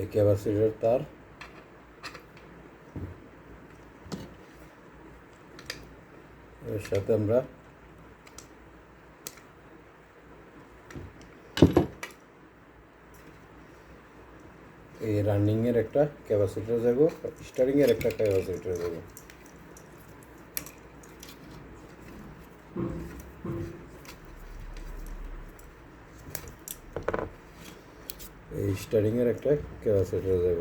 এই ক্যাপাসিটার তার। এর সাথে আমরা এই রানিংয়ের একটা ক্যাপাসিটার যাব স্টারিংয়ের একটা ক্যাপাসিটার যাব। এই স্টারিং এর একটা ক্যাপাসিটার যাব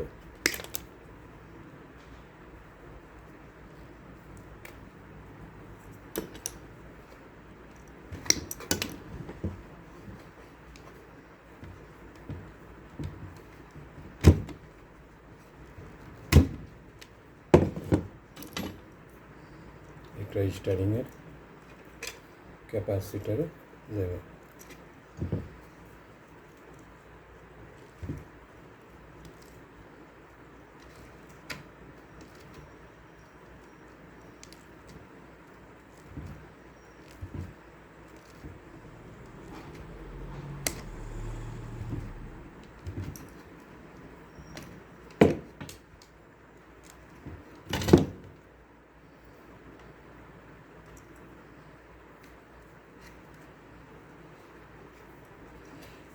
একটা স্টারিং এর ক্যাপাসিটারে যাবে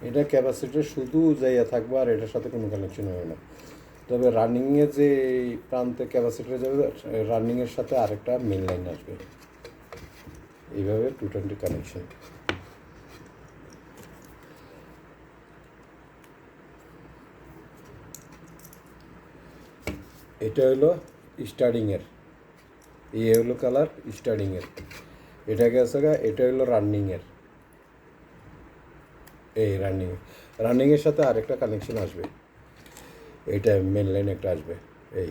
এটা ক্যাপাসিটার শুধু যাইয়া থাকবে আর এটার সাথে কোনো কানেকশন হবে না। তবে রানিংয়ে যে প্রান্তে ক্যাপাসিটার যাবে রানিংয়ের সাথে আরেকটা মেন লাইন আসবে। এইভাবে টু টোয়েন্টি কানেকশন এটা হলো স্টার্টিংয়ের এই হলো কালার স্টার্টিংয়ের এটা গেছে এটা হলো রানিংয়ের এই রানিং রানিংয়ের সাথে আরেকটা কানেকশন আসবে। এইটা মেন লাইন একটা আসবে, এই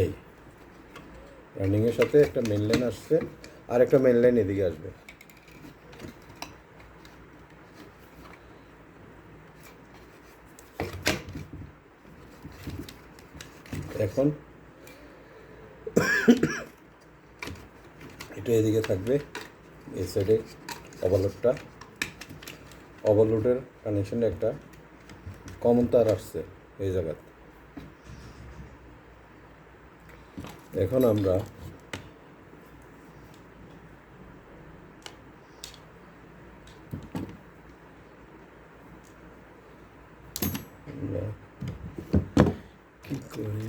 এই। রানিংয়ের সাথে একটা মেন লাইন আসছে আর একটা মেন লাইন এদিকে আসবে। এখন এটা এদিকে থাকবে, এই সাইডে ওভারলোডটা ওভারলোডের কানেকশন একটা কমন তার আসছে এই জায়গাতে। এখন আমরা কি করি?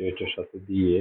এটার সাথে দিয়ে